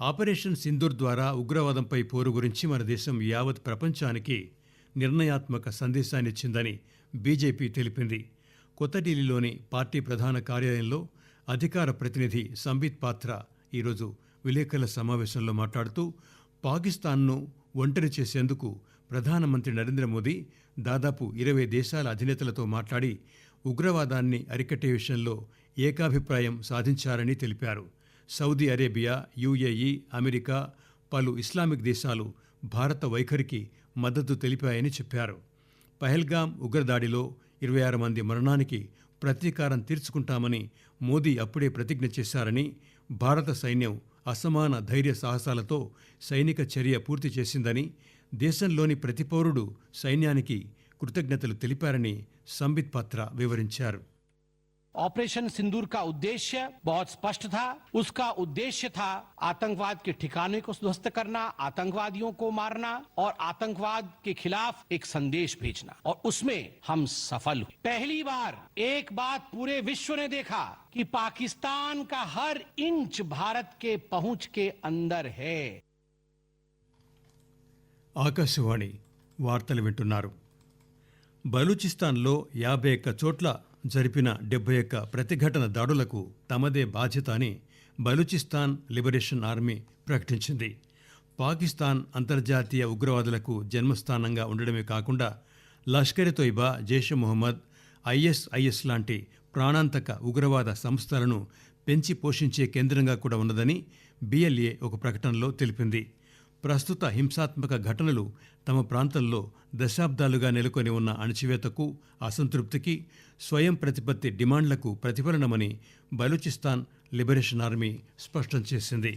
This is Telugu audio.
ఆపరేషన్ సింధూర్ ద్వారా ఉగ్రవాదంపై పోరు గురించి మన దేశం యావత్ ప్రపంచానికి నిర్ణయాత్మక సందేశాన్నిచ్చిందని బీజేపీ తెలిపింది. కొత్త ఢిల్లీలోని పార్టీ ప్రధాన కార్యాలయంలో అధికార ప్రతినిధి సంబిత్ పాత్ర ఈరోజు విలేకరుల సమావేశంలో మాట్లాడుతూ పాకిస్తాన్ను ఒంటరి చేసేందుకు ప్రధానమంత్రి నరేంద్ర మోదీ దాదాపు ఇరవై దేశాల అధినేతలతో మాట్లాడి ఉగ్రవాదాన్ని అరికట్టే విషయంలో ఏకాభిప్రాయం సాధించారని తెలిపారు. సౌదీ అరేబియా యుఏఈ అమెరికా పలు ఇస్లామిక్ దేశాలు భారత వైఖరికి మద్దతు తెలిపాయని చెప్పారు. పహల్గాం ఉగ్రదాడిలో ఇరవై ఆరు మంది మరణానికి ప్రతీకారం తీర్చుకుంటామని మోదీ అప్పుడే ప్రతిజ్ఞ చేశారని భారత సైన్యం అసమాన ధైర్య సాహసాలతో సైనిక చర్య పూర్తి చేసిందని దేశంలోని ప్రతి పౌరుడు సైన్యానికి కృతజ్ఞతలు తెలిపారని సంబిత్ పాత్ర వివరించారు. ऑपरेशन सिंदूर का उद्देश्य बहुत स्पष्ट था उसका उद्देश्य था आतंकवाद के ठिकाने को ध्वस्त करना आतंकवादियों को मारना और आतंकवाद के खिलाफ एक संदेश भेजना और उसमें हम सफल हुए पहली बार एक बात पूरे विश्व ने देखा कि पाकिस्तान का हर इंच भारत के पहुंच के अंदर है ఆకాశవాణి వార్తలు వింటున్నారు బలూచిస్తాన్లో యాభై ఒక్క చోట్ల జరిపిన డెబ్బై యొక్క ప్రతిఘటన దాడులకు తమదే బాధ్యత అని బలూచిస్తాన్ లిబరేషన్ ఆర్మీ ప్రకటించింది. పాకిస్తాన్ అంతర్జాతీయ ఉగ్రవాదులకు జన్మస్థానంగా ఉండడమే కాకుండా లష్కర్ తోయిబా జైష్ మొహమ్మద్ ఐఎస్ఐఎస్ లాంటి ప్రాణాంతక ఉగ్రవాద సంస్థలను పెంచి పోషించే కేంద్రంగా కూడా ఉన్నదని బిఎల్ఏ ఒక ప్రకటనలో తెలిపింది. ప్రస్తుత హింసాత్మక ఘటనలు తమ ప్రాంతంలో దశాబ్దాలుగా నెలకొని ఉన్న అణచివేతకు అసంతృప్తికి స్వయం ప్రతిపత్తి డిమాండ్లకు ప్రతిఫలనమని బలూచిస్తాన్ లిబరేషన్ ఆర్మీ స్పష్టం చేసింది.